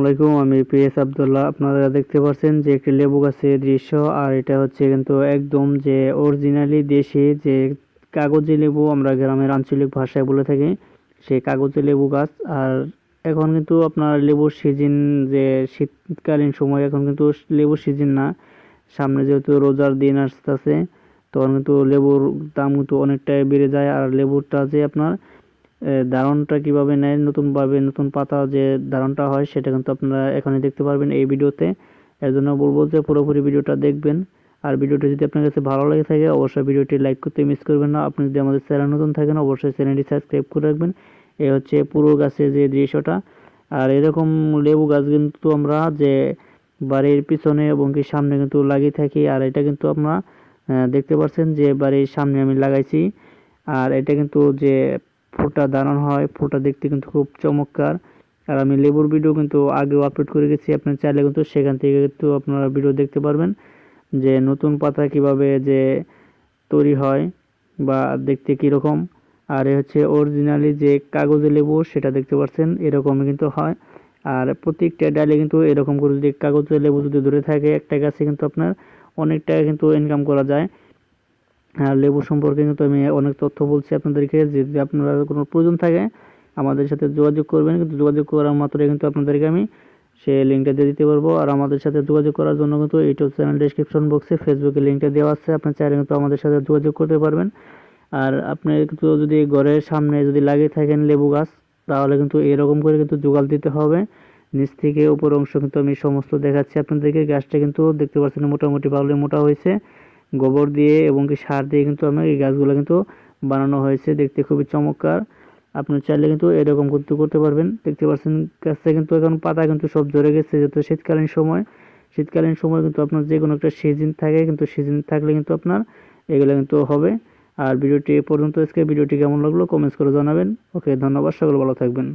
আলাইকুম, আমি পিএস আবদুল্লাহ। আপনারা দেখতে পাচ্ছেন যে একটি লেবু গাছের দৃশ্য, আর এটা হচ্ছে কিন্তু একদম যে অরিজিনালি দেশি যে কাগজি লেবু, আমরা গ্রামের আঞ্চলিক ভাষায় বলে থাকি, সেই কাগজি লেবু গাছ। আর এখন কিন্তু আপনার লেবুর সিজন যে শীতকালীন সময়, এখন কিন্তু লেবুর সিজন না। সামনে যেহেতু রোজার দিন আসতেছে, তখন কিন্তু লেবুর দাম কিন্তু অনেকটাই বেড়ে যায়। আর লেবুরটা যে আপনার দারণটা কীভাবে নেয়, নতুনভাবে নতুন পাতা যে দারণটা হয় সেটা কিন্তু আপনারা এখানে দেখতে পারবেন এই ভিডিওতে। এর জন্য বলব যে পুরোপুরি ভিডিওটা দেখবেন। আর ভিডিওটা যদি আপনার কাছে ভালো লাগে থাকে, অবশ্যই ভিডিওটি লাইক করতে মিস করবেন না। আপনি যদি আমাদের চ্যানেল নতুন থাকেন, অবশ্যই চ্যানেলটি সাবস্ক্রাইব করে রাখবেন। এ হচ্ছে পুরো গাছের যে দৃশ্যটা। আর এরকম লেবু গাছ কিন্তু আমরা যে বাড়ির পিছনে এবং কি সামনে কিন্তু লাগিয়ে থাকি, আর এটা কিন্তু আপনারা দেখতে পাচ্ছেন যে বাড়ির সামনে আমি লাগাইছি। আর এটা কিন্তু যে ফোটা দাঁড়ানো হয়, ফোটা দেখতে কিন্তু খুব চমৎকার। আর আমি লেবুর ভিডিও কিন্তু আগেও আপলোড করে গেছি, আপনার চাইলে কিন্তু সেখান থেকে কিন্তু আপনারা ভিডিও দেখতে পারবেন। যে নতুন পাতা কীভাবে যে তৈরি হয় বা দেখতে কীরকম। আর এ হচ্ছে অরিজিনালি যে কাগজে লেবু, সেটা দেখতে পাচ্ছেন এরকমই কিন্তু হয়। আর প্রত্যেকটা ডালে কিন্তু এরকম করে যদি কাগজে লেবু যদি ধরে থাকে, একটা গাছে কিন্তু আপনার অনেক টাকা কিন্তু ইনকাম করা যায়। আর লেবু সম্পর্কে কিন্তু আমি অনেক তথ্য বলছি আপনাদেরকে। যে যদি আপনারা কোনো প্রয়োজন থাকে, আমাদের সাথে যোগাযোগ করবেন। কিন্তু যোগাযোগ করার মাত্রই কিন্তু আপনাদেরকে আমি সে লিঙ্কটা দিয়ে দিতে পারব। আর আমাদের সাথে যোগাযোগ করার জন্য কিন্তু ইউটিউব চ্যানেল ডিসক্রিপশন বক্সে ফেসবুকে লিঙ্কটা দেওয়া আছে। আপনি চাইলে কিন্তু আমাদের সাথে যোগাযোগ করতে পারবেন। আর আপনি কিন্তু যদি ঘরের সামনে যদি লাগিয়ে থাকেন লেবু গাছ, তাহলে কিন্তু এরকম করে কিন্তু জোগাল দিতে হবে। নিচ থেকে উপর অংশ কিন্তু আমি সমস্ত দেখাচ্ছি আপনাদেরকে। গাছটা কিন্তু দেখতে পাচ্ছেন মোটামুটি ভালো মোটা হয়েছে। গোবর দিয়ে এবং কি সার দিয়ে কিন্তু আমার এই গাছগুলো কিন্তু বানানো হয়েছে। দেখতে খুবই চমৎকার। আপনি চাইলে কিন্তু এরকম করতে করতে পারবেন। দেখতে পাচ্ছেন গাছটা কিন্তু এখন পাতা কিন্তু সব ঝরে গেছে। যেহেতু শীতকালীন সময় শীতকালীন সময় কিন্তু আপনার যে কোনো একটা সিজন থাকে, কিন্তু সিজন থাকলে কিন্তু আপনার এগুলো কিন্তু হবে। আর ভিডিওটি এ পর্যন্ত আজকে ভিডিওটি কেমন লাগল কমেন্টস করে জানাবেন। ওকে, ধন্যবাদ, সকল ভালো থাকবেন।